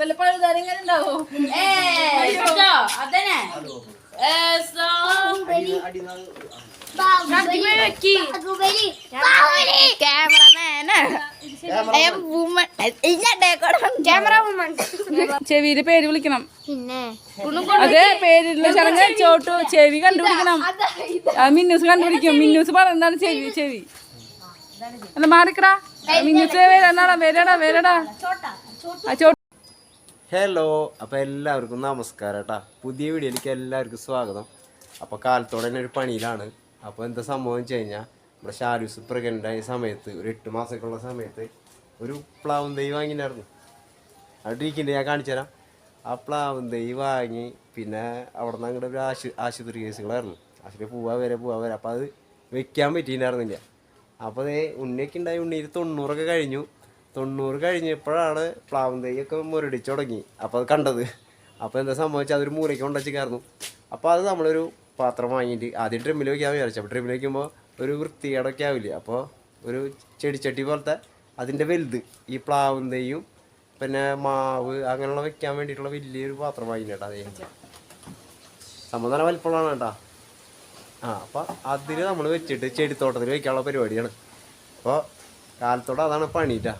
വല്ല പഴുതാരം ഇങ്ങനെ ഉണ്ടാവോ അതന്നെ. ചെവിയിൽ പേര് വിളിക്കണം. പിന്നെ. അതെ പേരിലുള്ള ചടങ്ങ് ചോട്ടു ചെവി കണ്ടുപിടിക്കണം. ആ മിന്നൂസ് കണ്ടുപിടിക്കും. മിന്നൂസ് പറയുന്നതാണ് ചെവി? ചെവി. അല്ല മാറിക്കടാ. മിന്നൂസ് വരണടാ വരടാ. വരടാ ആ ചോട്ടു ഹലോ അപ്പോൾ എല്ലാവർക്കും നമസ്കാരം കേട്ടാ. പുതിയ വീഡിയോയിലേക്ക് എല്ലാവർക്കും സ്വാഗതം. അപ്പോൾ കാലത്തോടെ തന്നെ ഒരു പണിയിലാണ്. അപ്പോൾ എന്താ സംഭവം വെച്ച് കഴിഞ്ഞാൽ നമ്മുടെ ഷാരൂസ് പ്രഗ്നന്റ് ആയ സമയത്ത് ഒരു എട്ട് മാസമൊക്കെയുള്ള സമയത്ത് ഒരു പ്ലാവും തൈ വാങ്ങിയിട്ടുണ്ടായിരുന്നു. അവിടെ ഞാൻ കാണിച്ചു തരാം. ആ പ്ലാവും തൈ വാങ്ങി പിന്നെ അവിടെ നിന്ന് അങ്ങോട്ട് ഒരു ആശു ആശുപത്രി കേസുകളായിരുന്നു. ആശുപത്രി പോവാ വരെ പോവാ വരെ. അപ്പോൾ അത് വെക്കാൻ പറ്റിയിട്ടുണ്ടായിരുന്നില്ല. അപ്പോൾ അതേ ഉണ്ണിയൊക്കെ ഉണ്ടായി ഉണ്ണിയിൽ തൊണ്ണൂറൊക്കെ കഴിഞ്ഞു. തൊണ്ണൂറ് കഴിഞ്ഞപ്പോഴാണ് പ്ലാവും തൈയൊക്കെ മുരടിച്ച് തുടങ്ങി. അപ്പോൾ അത് കണ്ടത്. അപ്പോൾ എന്താ സംഭവിച്ചാൽ അതൊരു മൂലയ്ക്ക് കൊണ്ടുവച്ചിക്കായിരുന്നു അപ്പോൾ അത് നമ്മളൊരു പാത്രം വാങ്ങിയിട്ട് ആദ്യം ഡ്രിമ്മിൽ വയ്ക്കാൻ വിചാരിച്ചു. അപ്പോൾ ഡ്രിമ്മിൽ വയ്ക്കുമ്പോൾ ഒരു വൃത്തികേടൊക്കെ ആവില്ലേ? അപ്പോൾ ഒരു ചെടിച്ചട്ടി പോലത്തെ അതിന്റെ വലുത് ഈ പ്ലാവും തൈയും പിന്നെ മാവ് അങ്ങനെയുള്ള വെക്കാൻ വേണ്ടിയിട്ടുള്ള വലിയൊരു പാത്രം വാങ്ങിയിട്ടാ അതേ. സംഭവം നല്ല വലിപ്പമുള്ളതാണ് കേട്ടോ. ആ അപ്പോൾ അതിൽ നമ്മൾ വെച്ചിട്ട് ചെടിത്തോട്ടത്തിൽ വയ്ക്കാനുള്ള പരിപാടിയാണ്. അപ്പോൾ കാലത്തോടെ അതാണ് പണിയിട്ടാ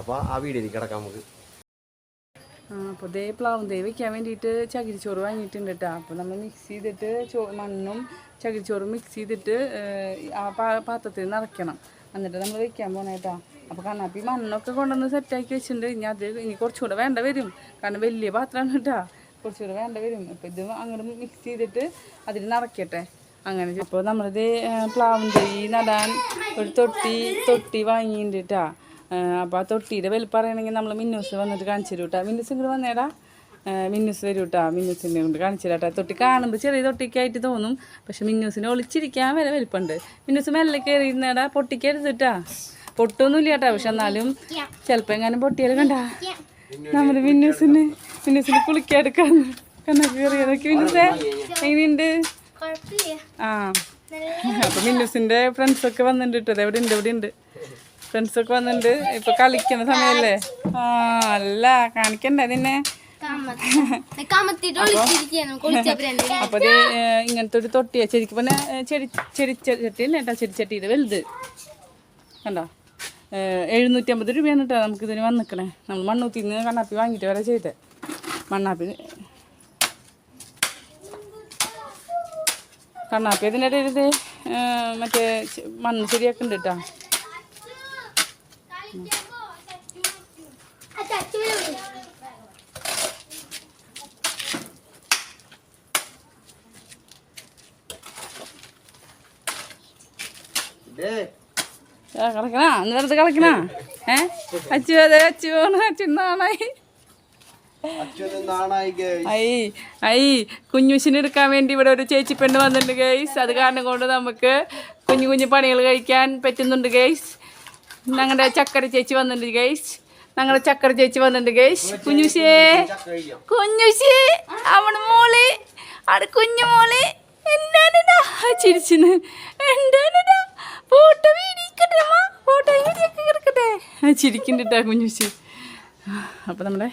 അപ്പോൾ ആ വീഡിയോയിലേക്ക് കിടക്കാം നമുക്ക്. അപ്പോൾ ദേ പ്ലാവും. ദേ വയ്ക്കാൻ വേണ്ടിയിട്ട് ചകിരിച്ചോറ് വാങ്ങിയിട്ടുണ്ട് കേട്ടോ അപ്പോൾ നമ്മൾ മിക്സ് ചെയ്തിട്ട് ചോ മണ്ണും ചകിരിച്ചോറും മിക്സ് ചെയ്തിട്ട് ആ പാത്രത്തിൽ നിറയ്ക്കണം. എന്നിട്ട് നമ്മൾ വയ്ക്കാൻ പോകണം കേട്ടോ അപ്പോൾ കാരണം ഈ മണ്ണൊക്കെ കൊണ്ടുവന്ന് സെറ്റാക്കി വെച്ചിട്ടുണ്ട്. ഇനി അത് ഇനി കുറച്ചുകൂടെ വേണ്ട വരും. കാരണം വലിയ പാത്രമാണ് കേട്ടോ കുറച്ചുകൂടെ വേണ്ട വരും. അപ്പോൾ ഇത് അങ്ങോട്ട് മിക്സ് ചെയ്തിട്ട് അതിൽ നിറയ്ക്കട്ടെ. അങ്ങനെ അപ്പോൾ നമ്മളിത് പ്ലാവിന്റെ ഈ നടാൻ ഒരു തൊട്ടി തൊട്ടി വാങ്ങിയിട്ടുണ്ട് കേട്ടോ അപ്പോൾ ആ തൊട്ടിയുടെ വലിപ്പം അറിയണമെങ്കിൽ നമ്മൾ മിന്നൂസ് വന്നിട്ട് കാണിച്ചു തരും കേട്ടോ മിന്നൂസ് ഇങ്ങോട്ട് വന്നേടാ. മിന്നൂസ് വരും കേട്ടോ മിന്നൂസിനെ കൊണ്ട് കാണിച്ചു തരാം കേട്ടോ തൊട്ടി കാണുമ്പോൾ ചെറിയ തൊട്ടിക്കായിട്ട് തോന്നും. പക്ഷെ മിന്നൂസിനെ ഒളിച്ചിരിക്കാൻ വരെ വലിപ്പമുണ്ട് മിന്നൂസ് മെല്ലെ കയറി ഇരുന്നേടാ പൊട്ടിക്കരുത് കേട്ടാ പൊട്ടൊന്നുമില്ല കേട്ടോ പക്ഷെ എന്നാലും ചിലപ്പോൾ എങ്ങാനും പൊട്ടിയാലും കണ്ട. നമ്മുടെ മിന്നൂസിന് മിന്നൂസിന് കുളിക്കാടുക്കാന്ന് കണ്ണൊക്കെ കയറിയതൊക്കെ മിന്നൂസേ. എങ്ങനെയുണ്ട്? ആ. അപ്പൊ മിന്നൂസിന്റെ ഫ്രണ്ട്സ് ഒക്കെ വന്നിട്ടുണ്ട്. കേട്ടോ എവിടെ ഉണ്ട് എവിടെ ഉണ്ട് ഫ്രണ്ട്സ് ഒക്കെ വന്നിട്ടുണ്ട് ഇപ്പൊ കളിക്കുന്ന സമയല്ലേ? ആ അല്ല കാണിക്കണ്ടേ നിന്നെ? അപ്പൊ ഇങ്ങനത്തെ ഒരു തൊട്ടിയാ ശരിക്കും പിന്നെ ചെടി ചെടി ചട്ടി അല്ലേ കേട്ടോ ചെടി ചട്ടിയുടെ വലുത്. കണ്ടോ? എഴുന്നൂറ്റി അമ്പത് രൂപയാണ് കേട്ടോ നമുക്ക് ഇതിന് വന്നിക്കണേ. നമ്മൾ മണ്ണൂത്തിന്ന് കണ്ണാപ്പി വാങ്ങിയിട്ട് വരെ ചെയ്തേ. മണ്ണാപ്പി. കണ്ണാപ്പി ഇതിന്റെ ഇടയിൽ ഇത് ഏ, മറ്റേ മണ്ണ് ശരിയാക്കുന്നുണ്ട് കേട്ടോ ആ, കളിക്കണാ ഒന്ന് വെറുതെ കളിക്കണാ ഏ? അച്ചു അതെ അച്ചു പോണു ഐ ഐ കുഞ്ഞുശിന് എടുക്കാൻ വേണ്ടി ഇവിടെ ഒരു ചേച്ചി പെണ്ണ് വന്നിട്ടുണ്ട് ഗൈസ് അത് കാരണം കൊണ്ട് നമുക്ക് കുഞ്ഞു കുഞ്ഞു പണികൾ കഴിക്കാൻ പറ്റുന്നുണ്ട് ഗൈസ് ഞങ്ങളുടെ ചക്കര ചേച്ചി വന്നിട്ടുണ്ട് ഗൈസ് ഞങ്ങളുടെ ചക്കര ചേച്ചി വന്നിട്ടുണ്ട് ഗൈസ് കുഞ്ഞുശേ കുഞ്ഞുശി അവണ് മോൾ അവിടെ കുഞ്ഞു മോൾ എന്താണ് ചിരിച്ചിന്. എന്താണിടാ കിടക്കട്ടെ കുഞ്ഞു കുഞ്ഞുശി അപ്പം നമ്മുടെ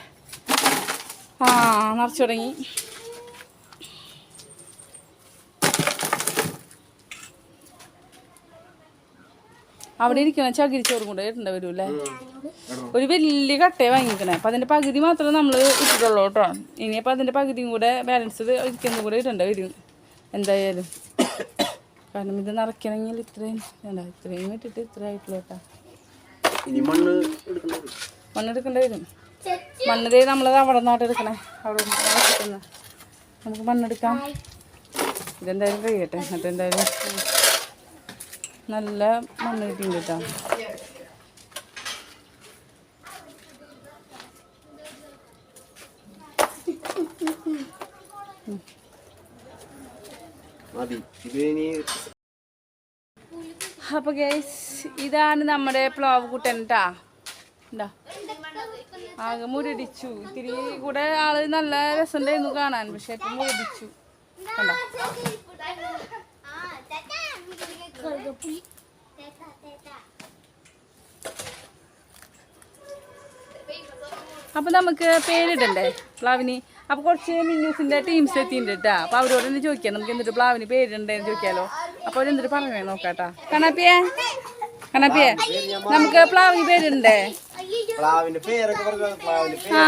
ആ നിറച്ചു തുടങ്ങി. അവിടെ ഇരിക്കണ ചകിരിച്ചോറും കൂടെ ഇട്ടുണ്ട് വരും അല്ലേ? ഒരു വലിയ കട്ടയെ വാങ്ങിക്കണേ. അപ്പം അതിന്റെ പകുതി മാത്രമേ നമ്മൾ ഇട്ടിട്ടുള്ളൂ കേട്ടോ. ഇനിയപ്പോൾ അതിന്റെ പകുതിയും കൂടെ ബാലൻസ് ഇരിക്കുന്ന കൂടെ ഇടേണ്ട വരും. എന്തായാലും. കാരണം ഇത് നിറയ്ക്കണമെങ്കിൽ ഇത്രയും വേണ്ട ഇത്രയും ഇട്ടിട്ട് ഇത്ര ആയിട്ടുള്ളൂ കേട്ടോ. ഇനി മണ്ണ് എടുക്കണം മണ്ണെടുക്കേണ്ടി വരും. മണ്ണ് ദേ നമ്മളത് അവിടെ നാട്ട് എടുക്കണേ. അവിടെ നിന്ന് നമുക്ക് മണ്ണെടുക്കാം ഇതെന്തായാലും കഴിയട്ടെ. എന്നിട്ട് എന്തായാലും നല്ല മണ്ണ് കിട്ടിയിട്ടുണ്ട് കേട്ടോ. മതി. ഇത് ഇനി അപ്പോൾ ഗൈസ് ഇതാണ് നമ്മുടെ പ്ലാവ് കൂട്ടൻ കേട്ടാ ആകെ മുരടിച്ചു. ഇത്തിരി കൂടെ ആൾ നല്ല രസമുണ്ടായിരുന്നു കാണാൻ പക്ഷെ മുരടിച്ചു. അപ്പൊ നമുക്ക് പേരിടണ്ടേ പ്ലാവിന്? അപ്പൊ കുറച്ച് മിന്നൂസിന്റെ ടീംസ് എത്തിയിട്ടുണ്ട് കേട്ടാ അപ്പൊ അവരോട് തന്നെ ചോദിക്കാം. നമുക്ക് എന്നിട്ട് പ്ലാവിന് പേരിടണ്ടേന്ന് ചോദിക്കാലോ. അപ്പൊ അവരെന്തിട്ട് പറഞ്ഞേ? നോക്കാട്ടാ. കണാപ്പിയെ കണാപ്പിയെ നമുക്ക് പ്ലാവിന് പേരുണ്ടേ? പ്ലാവിന്റെ പേരൊക്കെ പറഞ്ഞത് പ്ലാവിന്റെ ആ.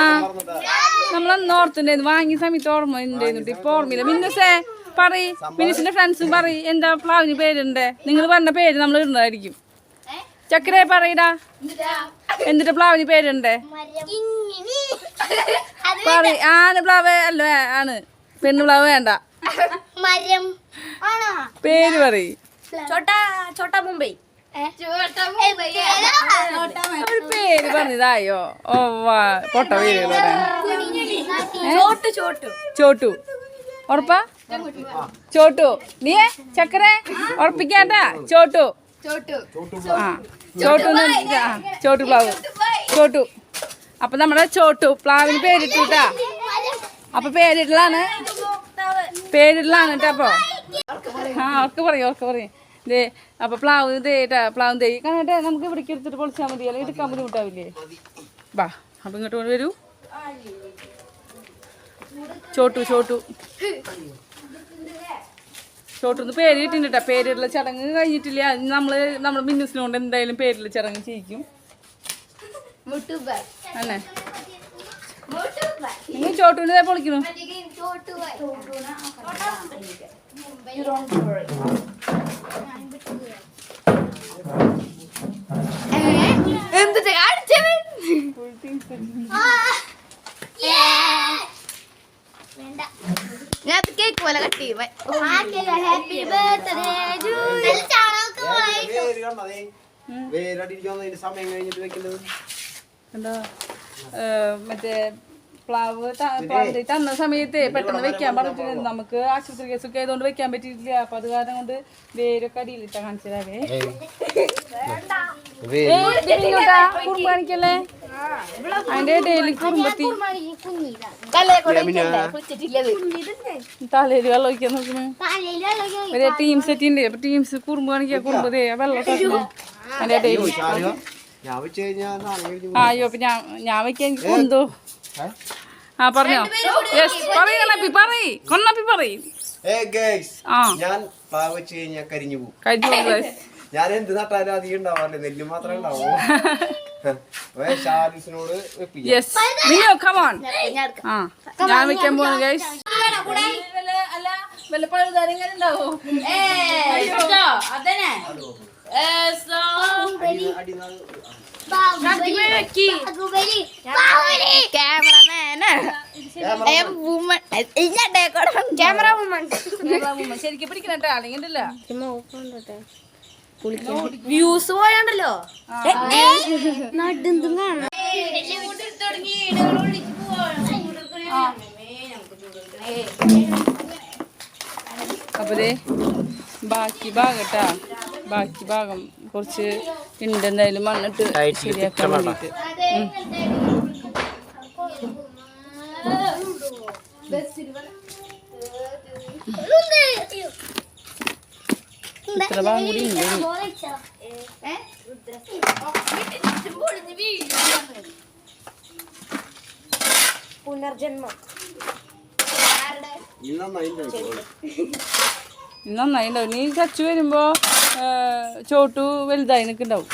നമ്മളന്ന് ഓർത്തുണ്ടായിരുന്നു വാങ്ങിയ സമയത്ത് ഓർമ്മ ഉണ്ടായിരുന്നു ഇപ്പൊ ഓർമ്മയില്ല. മിന്നസേ പറ മിന്നസിന്റെ ഫ്രണ്ട്സും പറയ് എന്താ പ്ലാവിന് പേരുണ്ട്? നിങ്ങൾ പറഞ്ഞ പേര് നമ്മൾ ഇടുന്നതായിരിക്കും. ചക്കരെ പറയടാ. എന്നിട്ട് പ്ലാവിന് പേരുണ്ട്? പറ ആണ് പ്ലാവ് അല്ല ആണ്. പെണ്ണു പ്ലാവ് വേണ്ട. മരം. ആണോ? പേര് പറയ്. ചോട്ടാ ചോട്ടാ മുംബൈ. ചോട്ടാ മുംബൈ. ഒരു പേര് പറഞ്ഞതായോ? ഓ വാ പൊട്ട പേര് ചോട്ടു ചോട്ടു. ചോട്ടു. ഉറപ്പാ? ചോട്ടു. നീ ചക്കര ഉറപ്പിക്കാട്ടാ. ചോട്ടു. ചോട്ടു. ആ ചോട്ടു ചോട്ടു പ്ലാവ്. ചോട്ടു അപ്പൊ നമ്മുടെ ചോട്ടു പ്ലാവിന് പേരിട്ടുട്ടാ. അപ്പൊ പേരിടലാണ് പേരിടലാണ് കേട്ടോ ആ അവർക്ക് പറയും അവർക്ക് പറയും. ദേ അപ്പൊ പ്ലാവ് തേട്ടാ പ്ലാവ് തേ കാണട്ടെ നമുക്ക് ഇവിടേക്ക് എടുത്തിട്ട് പൊളിച്ചാൽ മതി. അല്ലെങ്കിൽ എടുക്കാൻ ബുദ്ധിമുട്ടാവില്ലേ വാ അപ്പൊ ഇങ്ങോട്ട് കൊണ്ട് വരൂ. ചോട്ടു ചോട്ടു. ചോട്ടൂന്ന് പേര് കിട്ടിയിട്ടാ പേരിടുള്ള ചടങ്ങ് കഴിഞ്ഞിട്ടില്ല. നമ്മൾ നമ്മൾ മിന്നുസിനോണ്ട് എന്തായാലും പേരിലുള്ള ചടങ്ങ് ചെയ്യിക്കും. അല്ലേ? നിങ്ങൾ ചോട്ടൂന് ദേ പൊളിക്കുന്നു ചോട്ടുബൈ എന്തിട്ട് കാണിച്ചത് ഞാൻ കേക്ക് പോലെ കട്ട് ചെയ്യും ഹാപ്പി ബർത്ത്ഡേ സമയം കഴിഞ്ഞിട്ട് വെക്കുന്നത് എന്താ മറ്റേ പ്ലാവ് ത- പ്ലാവ് തന്ന സമയത്ത് പെട്ടെന്ന് വെക്കാൻ പറഞ്ഞിട്ട് നമുക്ക് ആശുപത്രി കേസൊക്കെ ആയതുകൊണ്ട് വെക്കാൻ പറ്റിയിട്ടില്ല. അപ്പൊ അത് കാരണം കൊണ്ട് വേരൊക്കെ അടിയിലിട്ട കാണിച്ചതാവേ. അതിന്റെ ഡെയിലി കുറുമ്പത്തി. തലയിൽ വെള്ളം ഒഴിക്കാൻ നോക്കുന്നു ഒരു ടീം സെറ്റ് ഉണ്ട് അപ്പൊ ടീംസ് കുറുമ്പ് കാണിക്കുക കുറുമ്പ് ദേ വെള്ളം അതിന്റെ ആ അയ്യോ അപ്പൊ ഞാൻ ഞാൻ വെക്കാൻ എനിക്ക് കൊന്തോ? ആ പറഞ്ഞോ. യെസ് പറയ് കണ്ണപ്പി പറയ്. കൊണ്ണപ്പി പറയ്. ആ. ഞാൻ പ്ലാവ് വെച്ച് കഴിഞ്ഞാൽ കരിഞ്ഞു പോകും. കഴിഞ്ഞു ഞാൻ എന്ത് നട്ടാലും അധികം ഉണ്ടാവാറില്ല. നെല്ല് മാത്രമേ ഉണ്ടാവൂ ഷാരിസിനോട് യെസ് മിനു കമോൺ ആ ഞാൻ വെക്കാൻ പോകുന്നു ഗൈസ് അല്ല വല്ല പഴുതാരം ഉണ്ടാവോ അതന്നെ. ക്യാമറ വുമൺ ശരിക്കും പിടിക്കണട്ടാ അല്ലെങ്കിൽ ഉണ്ടല്ല വ്യൂസ് പോയാണ്ടല്ലോ? നടുന്തും കാണാം ബാക്കി ഭാഗട്ടാ ബാക്കി ഭാഗം. കുറച്ച് ഉണ്ട് എന്തായാലും മണ്ണിട്ട് ശരിയാക്കാൻ ഇത്ര ഭാഗം കൂടി ഉണ്ട് ഇനി. പുനർജന്മം ഇനി നന്നായി ഉണ്ടാവും നീ ചച്ചു വരുമ്പോ ചോട്ടു വലുതായി നിൽക്കുന്നുണ്ടാവും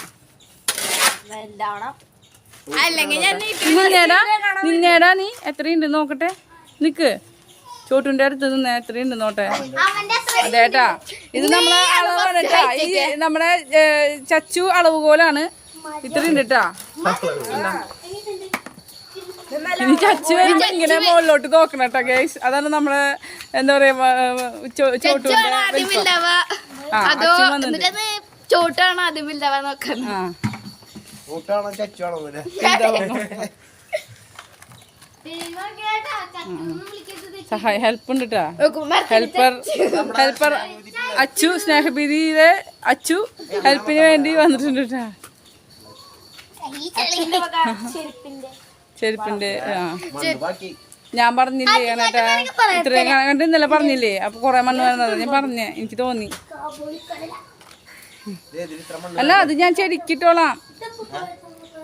നിന്നേടാ നിന്നേടാ നീ. എത്രയുണ്ട് നോക്കട്ടെ. നിക്ക്. ചോട്ടുന്റെ അടുത്ത് നിന്ന് എത്രയുണ്ട് നോട്ടെ. അതേട്ടാ ഇത് നമ്മളെ അളവാണ് കേട്ടാ ഈ നമ്മുടെ പോലാണ് ചച്ചു അളവുകോലാണ് ഇത്രയുണ്ട് കേട്ടാ? ഇനി ചച്ചു വരുമ്പോ ഇങ്ങനെ മുകളിലോട്ട് നോക്കണം കേട്ടോ ഗൈസ് അതാണ് നമ്മളെ എന്താ പറയാ വ- ചോ- ചോട്ടുവിന്റെ ആദ്യം വലിപ്പം. ഇല്ലവ ആ, അതോ അച്ഛൻ വന്നിട്ടുണ്ട്. എന്നിട്ടത് ചോട്ടാണ് ആദ്യം ഇല്ലവ നോക്കുന്നത്. ആ. കൂട്ടാണോ ചച്ചുവാണോ അല്ലേ സഹായ ഹെൽപ്പ് ഉണ്ട് ഹെൽപ്പർ ഹെൽപ്പർ അച്ചു സ്നേഹബീതിയിലെ അച്ചു ഹെൽപ്പിന് വേണ്ടി വന്നിട്ടുണ്ട് കേട്ടാ ചെരുപ്പിന്റെ ആ. ഞാൻ പറഞ്ഞില്ലേ ഇത്രയും കണ്ട് ഇന്നലെ പറഞ്ഞില്ലേ? അപ്പൊ കൊറേ മണ്ണ് വരുന്നത്. ഞാൻ പറഞ്ഞേ എനിക്ക് തോന്നി. അല്ല അത് ഞാൻ ചെടിക്കിട്ടോളാം.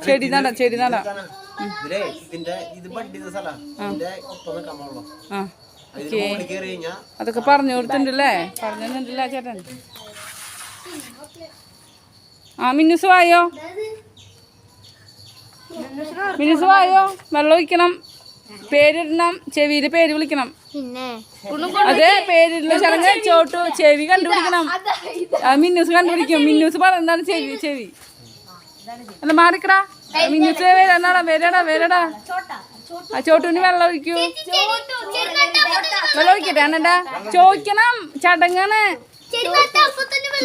ചെടി നട ചെടി നട. അതൊക്കെ പറഞ്ഞു കൊടുത്തിട്ടുണ്ടല്ലേ? പറഞ്ഞു ചേട്ടൻ. ആ മിന്നുസ് വായോ മിന്നുസ് വായോ വെള്ളം ഒഴിക്കണം പേരിടണം. ചെവിയിൽ പേര് വിളിക്കണം. അതെ പേരിടുന്ന ചടങ്ങ് ചോട്ടു ചെവി കണ്ടുപിടിക്കണം. മിന്നൂസ് കണ്ടുപിടിക്കും. മിന്നൂസ് പറയുന്നതാണ് ചെവി? ചെവി. അല്ല മാറിക്കടാ. മിന്നൂസ് വരാനാടാ വരടാ വരടാ ആ ചോട്ടുവിന് വെള്ളം ഒഴിക്കൂ. വെള്ളം ഒഴിക്കട്ടെ അണ്ണടാ ചോദിക്കണം. ചടങ്ങാണ്.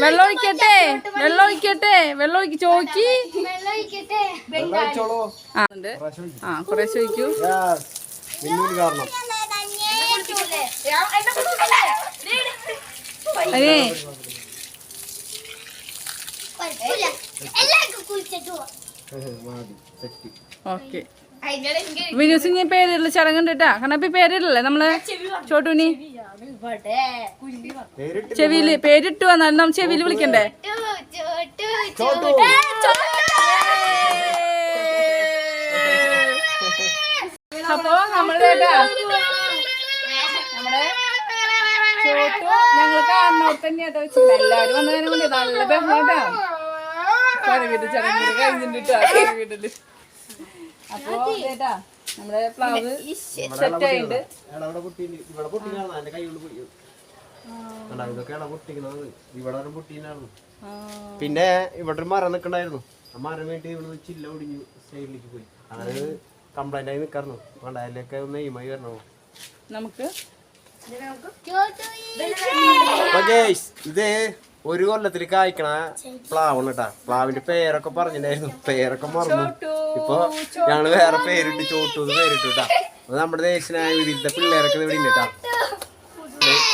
വെള്ളം ഒഴിക്കട്ടെ? വെള്ളം ഒഴിക്കട്ടെ? വെള്ളം ഒഴിക്ക് ചോദിക്ക് വെച്ചോളൂ ആ ഉണ്ട്. ആ മിന്നൂര് കാരണം. അതെ. ഓക്കെ. വിനൂസ് ഇനി പേരിടൽ ചടങ്ങുണ്ട് കേട്ടാ കണ്ണപ്പി പേരിടല്ലേ നമ്മൾ? ചോട്ടൂനി. പേരിട്ട് ചെവിയിൽ പേരിട്ടു വന്നാലും നമ്മൾ ചെവിയിൽ വിളിക്കണ്ടേ? അപ്പോ നമ്മൾ കേട്ടാ? നമ്മുടെ ചോട്ടു ഞങ്ങൾ കാണുന്നോട്ട് തന്നെയാട്ടോ വെച്ചിട്ടുണ്ട്. എല്ലാരും വന്നതിനെ കൊണ്ട് നല്ല ബഹളാട്ടാ കരവീട് ചടങ്ങിൽ കഴിഞ്ഞിട്ടാ കരവീടിൽ അപ്പൊ നമ്മുടെ പ്ലാവ് സെറ്റ് ആയിട്ടുണ്ട് പിന്നെ ഇവിടെ ഒരു മരം നിൽക്കണ്ടായിരുന്നു ആ മരം വേണ്ടി ഇവിടെ ചില്ല ഒടിഞ്ഞു സൈഡിലേക്ക് പോയി. അതായത് കംപ്ലൈന്റ് ആയി നിക്കാറുണ്ട് കണ്ട അതിലൊക്കെ ഒന്ന് എയിമായി വരണോ? നമുക്ക് ഇത് ഒരു കൊല്ലത്തിൽ കായ്ക്കണ പ്ലാവാണ് കേട്ടാ പ്ലാവിന്റെ പേരൊക്കെ പറഞ്ഞിട്ടുണ്ടായിരുന്നു. പേരൊക്കെ മറന്നു. ഇപ്പൊ ഞങ്ങൾ വേറെ പേരിട്ട് ചോട്ടു പേരിട്ടു കേട്ടാ അത് നമ്മുടെ ദേശനായ വിധിയിലത്തെ പിള്ളേരൊക്കെ ഇവിടെ ഉണ്ട്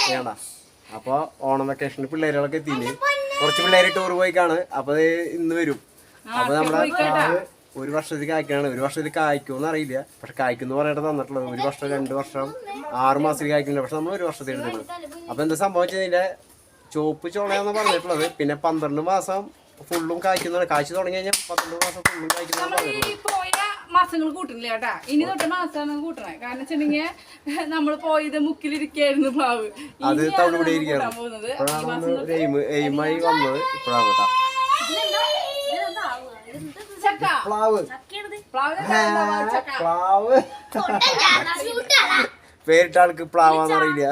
കേട്ടാ അപ്പൊ ഓണം വെക്കേഷന് പിള്ളേരുകളൊക്കെ എത്തിയില്ലേ? കുറച്ച് പിള്ളേര് ടൂർ പോയിക്കാണ്. അപ്പൊ ഇന്ന് വരും. അപ്പൊ പ്ലാവ് ഒരു വർഷത്തിൽ കായ്ക്കാണ് ഒരു വർഷത്തിൽ കായ്ക്കുമെന്ന് അറിയില്ല. പക്ഷെ കായ്ക്കുന്നു പറഞ്ഞിട്ട് തന്നിട്ടുള്ളത് ഒരു വർഷം രണ്ട് വർഷം ആറ് മാസത്തിൽ കായ്ക്കുന്നില്ല. പക്ഷെ നമ്മൾ ഒരു വർഷത്തിൽ എടുത്തത് അപ്പൊ എന്താ സംഭവിച്ചത് ഇതിന്റെ ചുവപ്പ് ചോളയാന്ന് പറഞ്ഞിട്ടുള്ളത്. പിന്നെ പന്ത്രണ്ട് മാസം ഫുള്ളും കായ്ക്കുന്നതാണ്. കായ്ച്ചു തുടങ്ങി കഴിഞ്ഞാൽ പന്ത്രണ്ട് മാസം ഫുള്ളും കായ്ക്കുന്നതാണ് പറഞ്ഞിട്ടുള്ളത്. മാസങ്ങൾ കൂട്ടുന്നില്ല കേട്ടാ. ഇനി തൊട്ട് മാസമാണ് കൂട്ടണേ. കാരണം വെച്ചിട്ടുണ്ടെങ്കിൽ നമ്മൾ പോയത് മുക്കിലിരിക്കായിരുന്നു പ്ലാവ്. അത് ഇനിയാണ് തവിടുപൊടി നമ്മൾ ഇരിക്കുകയാണ്. കൂട്ടാൻ പോകുന്നത്. ഈ മാസം എയിം എയിമായി വന്നത് ഇപ്പോഴാണ് കേട്ടോ. പ്ലാവ്. പ്ലാവ്. പേരിട്ട ആൾക്ക് പ്ലാവാന്ന് അറിയില്ല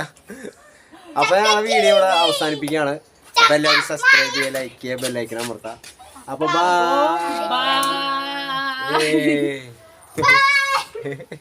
അപ്പൊ ഞാൻ വീഡിയോ ഇവിടെ അവസാനിപ്പിക്കുകയാണ്. അപ്പൊ എല്ലാവരും സബ്സ്ക്രൈബ് ചെയ്യുക ലൈക്ക് ചെയ്യുക ബെല്ലൈക്കൻ അമർത്താം അപ്പൊ ബൈ